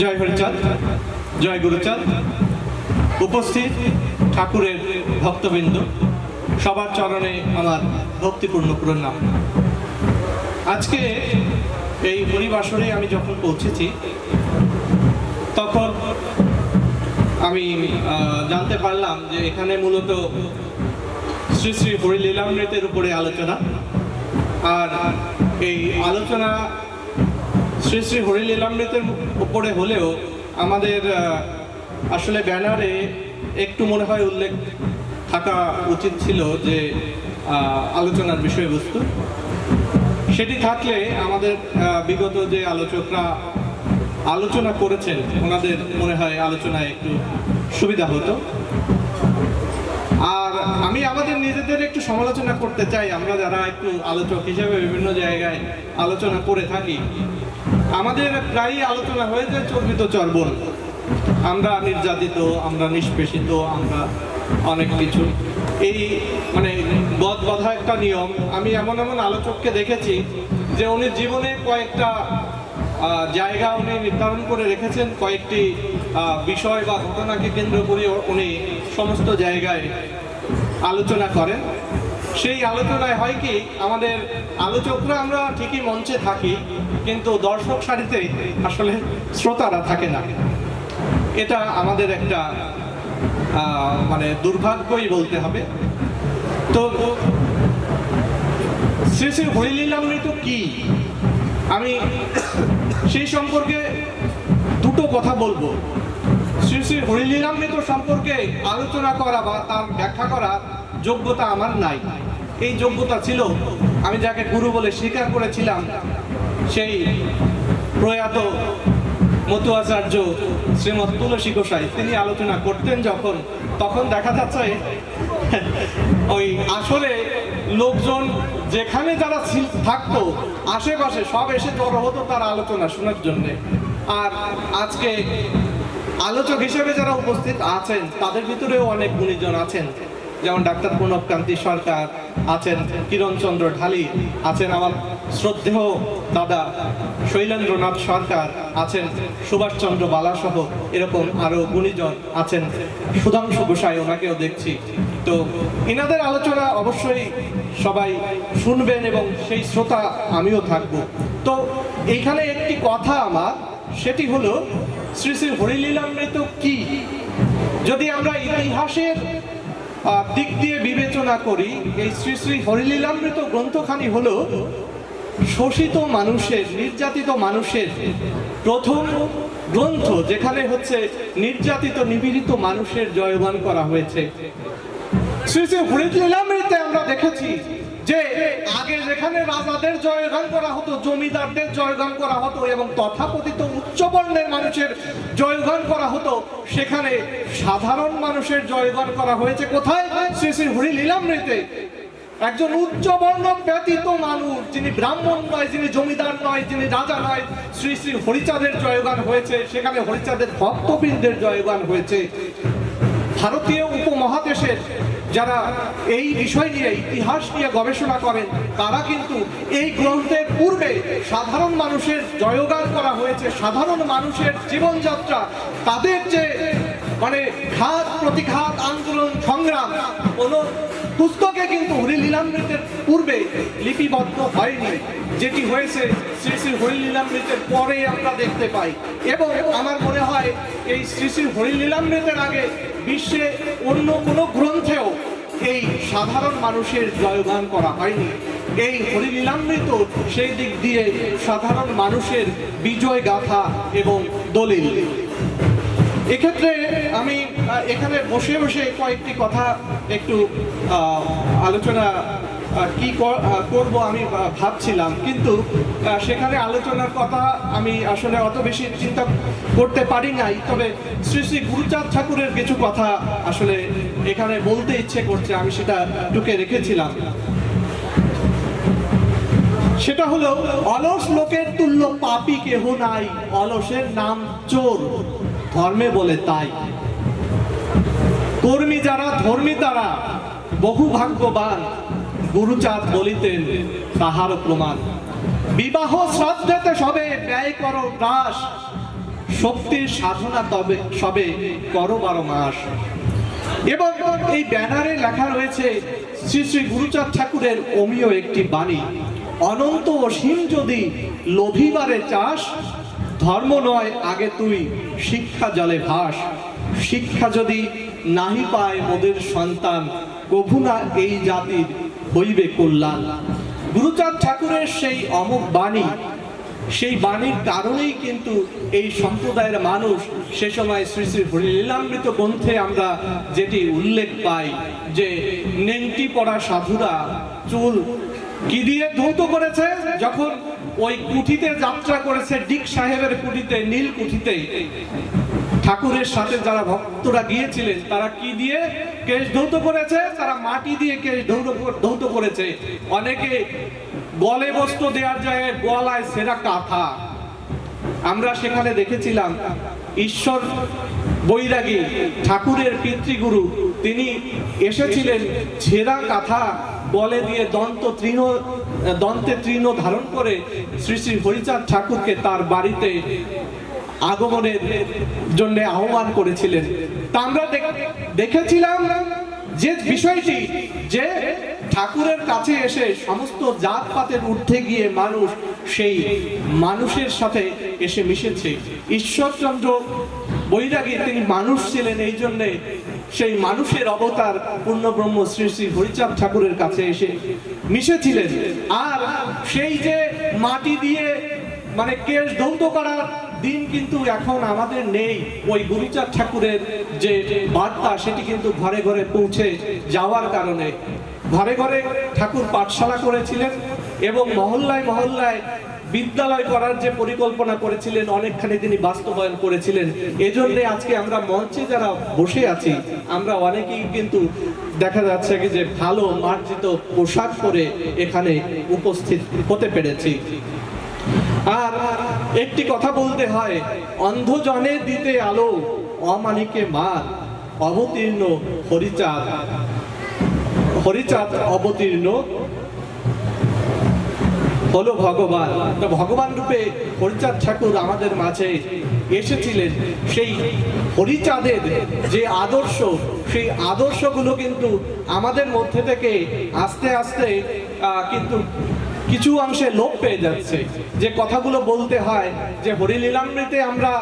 জয় হরিচাঁদ, জয় গুরুচাঁদ। উপস্থিত ঠাকুরের ভক্তবৃন্দ, সবার চরণে আমার ভক্তিপূর্ণ প্রণাম। আজকে এই হরিবাসরে আমি যখন পৌঁছেছি, তখন আমি জানতে পারলাম যে এখানে মূলত শ্রী শ্রী হরিলীলামৃতের উপরে আলোচনা। আর এই আলোচনা শ্রী শ্রী হরিলীলামৃতের উপরে হলেও আমাদের আসলে ব্যানারে একটু মনে হয় উল্লেখ থাকা উচিত ছিল যে আলোচনার বিষয়বস্তু। সেটি থাকলে আমাদের বিগত যে আলোচকরা আলোচনা করেছেন, ওনাদের মনে হয় আলোচনায় একটু সুবিধা হতো। আর আমি আমাদের নিজেদের একটু সমালোচনা করতে চাই। আমরা যারা একটু আলোচক হিসেবে বিভিন্ন জায়গায় আলোচনা করে থাকি আমাদের প্রায়ই আলোচনা হয়ে যায় চর্বিত চর্বণ। আমরা নির্যাতিত, আমরা নিষ্পেষিত, আমরা অনেক কিছু। এই মানে গদ বাধা একটা নিয়ম। আমি এমন এমন আলোচককে দেখেছি যে উনি জীবনে কয়েকটা জায়গা উনি নির্ধারণ করে রেখেছেন। কয়েকটি বিষয় বা ঘটনাকে কেন্দ্র করে উনি সমস্ত জায়গায় আলোচনা করেন। সেই আলোচনায় হয় কি, আমাদের আলোচকরা আমরা ঠিকই মঞ্চে থাকি, কিন্তু দর্শক সারিতে আসলে শ্রোতারা থাকে না। এটা আমাদের একটা মানে দুর্ভাগ্যই বলতে হবে। তো শ্রী শ্রী হরিলীলামৃত কি? আমি সেই সম্পর্কে দুটো কথা বলব। শ্রী শ্রী হরিলীলামৃত সম্পর্কে আলোচনা করা বা তার ব্যাখ্যা করা যোগ্যতা আমার নাই। এই যোগ্যতা ছিল, আমি যাকে গুরু বলে স্বীকার করেছিলাম, সেই প্রয়াত মতুয়াচার্য শ্রীমৎ তুলসী গোসাই। তিনি আলোচনা করতেন যখন, তখন দেখা যাচ্ছে ওই আসলে লোকজন যেখানে যারা থাকতো, আশেপাশে সব এসে জড়ো হতো তার আলোচনা শোনার জন্যে। আর আজকে আলোচক হিসেবে যারা উপস্থিত আছেন, তাদের ভিতরেও অনেক গুণীজন আছেন। যেমন ডাক্তার প্রণবকান্তি সরকার আছেন কিরণচন্দ্র ঢালি আছেন আমার শ্রদ্ধেয় দাদা শৈলেন্দ্রনাথ সরকার আছেন সুভাষচন্দ্র বালাসহ এরকম আরও গুণীজন আছেন সুধাংশু গোসাই, ওনাকেও দেখছি। তো এনাদের আলোচনা অবশ্যই সবাই শুনবেন এবং সেই শ্রোতা আমিও থাকব। তো এইখানে একটি কথা আমার, সেটি হলো শ্রী শ্রী হরিলীলামৃত কি? যদি আমরা ইতিহাসের দিক দিয়ে বিবেচনা করি, এই শ্রী শ্রী হরিলীলামৃত গ্রন্থখানি হল শোষিত মানুষের, নির্যাতিত মানুষের প্রথম গ্রন্থ, যেখানে হচ্ছে নির্যাতিত নিবিড়িত মানুষের জয়গান করা হয়েছে। শ্রী শ্রী হরিলীলামৃতে আমরা দেখেছি যে আগে যেখানে রাজাদের জয়গান করা হতো, জমিদারদের জয়গান করা হতো এবং তথাকথিত উচ্চবর্ণের মানুষের জয়গান করা হতো, সেখানে সাধারণ মানুষের জয়গান করা হয়েছে কোথায়? শ্রী শ্রী হরিলীলামৃতে একজন উচ্চ বর্ণ ব্যতীত মানুষ, যিনি ব্রাহ্মণ নয়, যিনি জমিদার নয়, যিনি রাজা নয়, শ্রী শ্রী হরিচাঁদের জয়গান হয়েছে। সেখানে হরিচাঁদের ভক্তবৃন্দের জয়গান হয়েছে। ভারতীয় উপমহাদেশের যারা এই বিষয় নিয়ে, ইতিহাস নিয়ে গবেষণা করেন, তারা কিন্তু এই গ্রন্থের পূর্বে সাধারণ মানুষের জয়গান করা হয়েছে। সাধারণ মানুষের জীবনযাত্রা, তাদের যে মানে ঘাত, প্রতিঘাত, আন্দোলন, সংগ্রাম, কোনো পুস্তকে কিন্তু হরিলীলামৃতের পূর্বে লিপিবদ্ধ হয়নি। যেটি হয়েছে শ্রী শ্রী হরিলীলামৃতের পরে আমরা দেখতে পাই। এবং আমার মনে হয় এই শ্রী শ্রী হরিলীলামৃতের আগে বিশ্বে অন্য কোনো গ্রন্থেও এই সাধারণ মানুষের জয়গান করা হয়নি। এই হরিলীলামৃত সেই দিক দিয়ে সাধারণ মানুষের বিজয় গাথা এবং দলিল। এক্ষেত্রে আমি এখানে বসে বসে কয়েকটি কথা একটু আলোচনা কি করব আমি ভাবছিলাম। কিন্তু সেখানে আলোচনার কথা আমি আসলে অত বেশি চিন্তা করতে পারি নাই। তবে শ্রী শ্রী গুরুচাঁদ ঠাকুরের কিছু কথা আসলে এখানে বলতে ইচ্ছে করছে, আমি সেটা টুকে রেখেছিলাম। সেটা হলো, অলস লোকের তুল্য পাপি কেহ নাই, অলসের নাম চোর, ধর্মে বলে তাই। কর্মী যারা, ধর্মী তারা, বহু ভাগ্যবান গুরুচাঁদ বলিতেন তাহার প্রমাণ। বিবাহ শ্রাদ্ধেতে সবে ব্যয় করো গ্রাস, শক্তির সাধনা তবে সবে করো বারো মাস। এবং এই ব্যানারে লেখা রয়েছে, শ্রী শ্রী গুরুচাঁদ ঠাকুরের অমীয় একটি বাণী, অনন্ত অসীম যদি লোভিবারে চাস, ধর্ম নয় আগে তুই শিক্ষা জলে ভাস। শিক্ষা যদি নাহি পায় মোদের সন্তান, কভু না এই জাতির হইবে কল্যাণ। গুরুচাঁদ ঠাকুরের সেই অমুক বাণী, সেই বাণীর কারণেই কিন্তু এই সম্প্রদায়ের মানুষ সে সময় শ্রী শ্রী হরিলীলামৃত গ্রন্থে আমরা যেটি উল্লেখ পাই যে নেংটি পড়া সাধুরা চুল কি দিয়ে ধৌত করেছে? যখন ওই কুঠিতে যাত্রা করেছে ডিক সাহেবের কুঠিতে নীল কুঠিতে ঠাকুরের সাথে যারা ভক্তরা গিয়েছিলেন, তারা কি দিয়ে কেশ ধৌত করেছে? তারা মাটি দিয়ে কেশ ধৌত ধৌত করেছে। অনেকে গলে বস্ত্র দেওয়ার জায়গায় গলায় সেরা কাঁথা। আমরা সেখানে দেখেছিলাম, ঈশ্বর বৈরাগী, ঠাকুরের পিতৃগুরু, তিনি এসেছিলেন ছেঁড়া কাঁথা বলে দিয়ে দন্ত তৃণ, দন্তে তৃণ ধারণ করে শ্রী শ্রী হরিচাঁদ ঠাকুরকে তার বাড়িতে আগমনের জন্য আহ্বান করেছিলেন। তা আমরা দেখেছিলাম যে বিষয়টি, যে ঠাকুরের কাছে এসে সমস্ত জাতপাতের ঊর্ধ্বে গিয়ে মানুষ সেই মানুষের সাথে এসে মিশেছে। ঈশ্বরচন্দ্র বৈরাগী তিনি মানুষ ছিলেন, এই জন্যে সেই মানুষের অবতার পূর্ণব্রহ্ম শ্রী শ্রী হরিচাঁদ ঠাকুরের কাছে এসে মিশেছিলেন। আর সেই যে মাটি দিয়ে মানে কেশ ধৌত করার দিন কিন্তু এখন আমাদের নেই ওই গুরুচাঁদ ঠাকুরের যে বার্তা, সেটি কিন্তু ঘরে ঘরে পৌঁছে যাওয়ার কারণে। ঘরে ঘরে ঠাকুর পাঠশালা করেছিলেন এবং মহল্লায় মহল্লায় বিদ্যালয় করার যে পরিকল্পনা করেছিলেন, অনেকখানি তিনি বাস্তবায়ন করেছিলেন। এজন্য আজকে আমরা মঞ্চে যারা বসে আছি, আমরা অনেকেই কিন্তু দেখা যাচ্ছে কি যে ভালো মার্জিত পোশাক পরে এখানে উপস্থিত হতে পেরেছি। আর একটি কথা বলতে হয়, অন্ধজনে দিতে আলো অমানিকে মার, অবতীর্ণ হরিচাঁদ। হরিচাঁদ অবতীর্ণ হলো ভগবান। তো ভগবান রূপে হরিচাঁদ ঠাকুর আমাদের মাঝে এসেছিলেন। সেই হরিচাঁদের যে আদর্শ, সেই আদর্শগুলো কিন্তু আমাদের মধ্যে থেকে আস্তে আস্তে কিন্তু কিছু অংশে লোপ পেয়ে যাচ্ছে। যে কথাগুলো বলতে হয়, যে হরিলীলামৃতে আমরা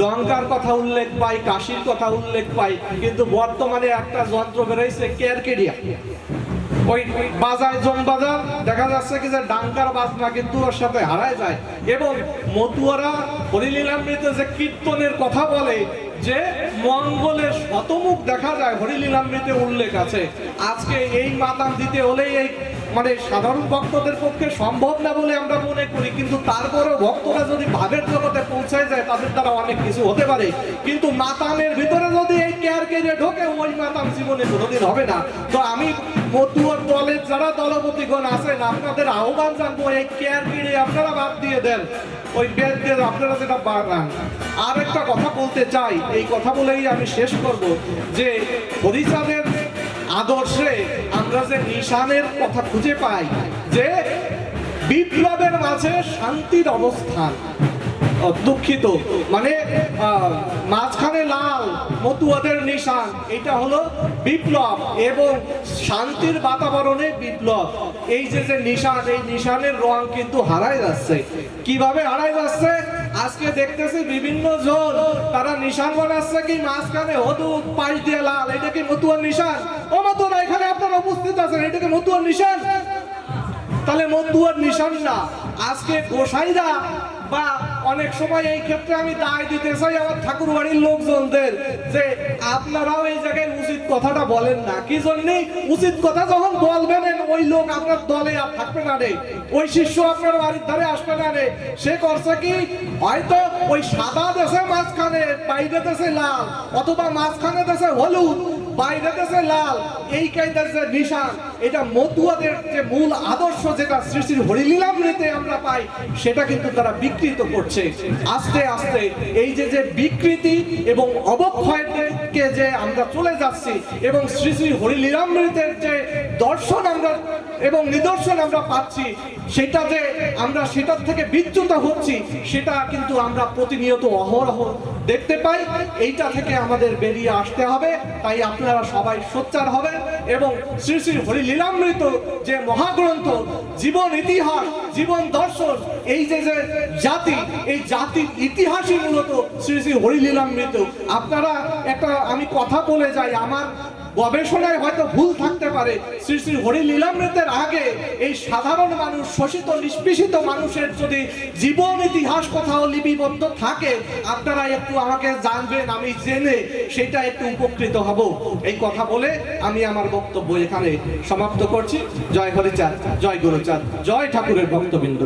ডঙ্কার কথা উল্লেখ পাই, কাশির কথা উল্লেখ পাই, কিন্তু বর্তমানে একটা যন্ত্র বেরোইছে কেয়ারকেরিয়া ওই বাজায় জম বাজার দেখা যাচ্ছে কি যে ডাঙ্কার বাজনা কিন্তু ওর সাথে হারায় যায়। এবং মতুয়ারা হরিলীলামৃতে যে কীর্তনের কথা বলে, যে মঙ্গলের শতমুখ দেখা যায়, হরিলীলামৃতে উল্লেখ আছে। আজকে এই মাতাম দিতে হলেই এই মানে সাধারণ ভক্তদের পক্ষে সম্ভব না বলে আমরা মনে করি, কিন্তু তারপরেও ভক্তরা যদি ভাবের জগতে পৌঁছায় যায়, তাদের দ্বারা অনেক কিছু হতে পারে। কিন্তু মাতামের ভিতরে যদি এই কেয়ার কেড়ে ঢোকে, ওই মাতাম জীবনে কোনোদিন হবে না। তো আমি মতুয়ার দলের যারা দলপতিগণ আছেন, আপনাদের আহ্বান জানব, এই কেয়ার কেড়ে আপনারা বাদ দিয়ে দেন। ওই দিয়ে আপনারা যেটা বাড়ান আর একটা কথা বলতে চাই, এই কথা বলেই আমি শেষ করব যে হরিচাঁদের আদর্শে আমরা যে নিশানের কথা খুঁজে পাই, যে বিপ্লবের মাঝে শান্তির অবস্থান দুঃখিত মানে মাঝখানে লাল, মতুয়াদের নিশান, এটা হলো বিপ্লব এবং শান্তির বাতাবরণে বিপ্লব। এই যে যে নিশান, এই নিশানের রং কিন্তু হারায় যাচ্ছে। কীভাবে হারায় যাচ্ছে? আজকে দেখতেছি বিভিন্ন জন, তারা নিশান বানাচ্ছে কি মাঝখানে হদুদ পাশ দিয়ে লাল, এটা কি মতুয়ার নিশান? ও মতুয়ারা এখানে আপনারা উপস্থিত আছেন, এটা কি মতুয়ার নিশান? তাহলে মতুয়ার নিশান না, আজকে গোসাইরা বা অনেক সময় এই ক্ষেত্রে আমি দায় দিতে চাই আমার ঠাকুর বাড়ির লোকজনদের যে আপনারাও এই জায়গায় উচিত কথাটা বলেন না। কি জন্যে? উচিত কথা যখন বলবেন ওই লোক আপনার দলে আর থাকবে না রে। ওই শিষ্য আপনার বাড়ির ধারে আসবে না রে। সে করছে কি? হয়তো ওই সাদা দেশে মাঝখানে বাইরে দেশে লাল, অথবা মাঝখানে দেশে হলুদ বাইরে দেশে লাল, এই কায়দার নিশান, এটা মতুয়াদের যে মূল আদর্শ যেটা শ্রী হরিলীলাম হরিলীলামৃতে আমরা পাই, সেটা কিন্তু তারা বিকৃত করছে। আস্তে আস্তে এই যে যে বিকৃতি এবং অবক্ষয়কে যে আমরা চলে যাচ্ছি এবং শ্রী শ্রী হরিলীলামৃতের যে দর্শন আমরা এবং নিদর্শন আমরা পাচ্ছি। সেটা যে আমরা সেটার থেকে বিচ্যুত হচ্ছি, সেটা কিন্তু আমরা প্রতিনিয়ত অহরহ দেখতে পাই। এইটা থেকে আমাদের বেরিয়ে আসতে হবে। তাই আপনারা সবাই সোচ্চার হবেন এবং শ্রী শ্রী হরিলীলামৃত যে মহাগ্রন্থ, জীবন ইতিহাস, জীবন দর্শন, এই যে যে জাতি, এই জাতির ইতিহাসই মূলত শ্রী শ্রী হরিলীলামৃত। আপনারা একটা আমি কথা বলে যাই, আমার গবেষণায় হয়তো ভুল থাকতে পারে। শ্রী শ্রী হরিলীলামৃতের আগে এই সাধারণ মানুষ, শোষিত, নিষ্পেষিত মানুষের যদি জীবন ইতিহাস কোথাও লিপিবদ্ধ থাকে, আপনারা একটু আমাকে জানবেন, আমি জেনে সেটা একটু উপকৃত হব। এই কথা বলে আমি আমার বক্তব্য এখানে সমাপ্ত করছি। জয় হরিচাঁদ, জয় গুরুচাঁদ, জয় ঠাকুরের ভক্তবৃন্দ।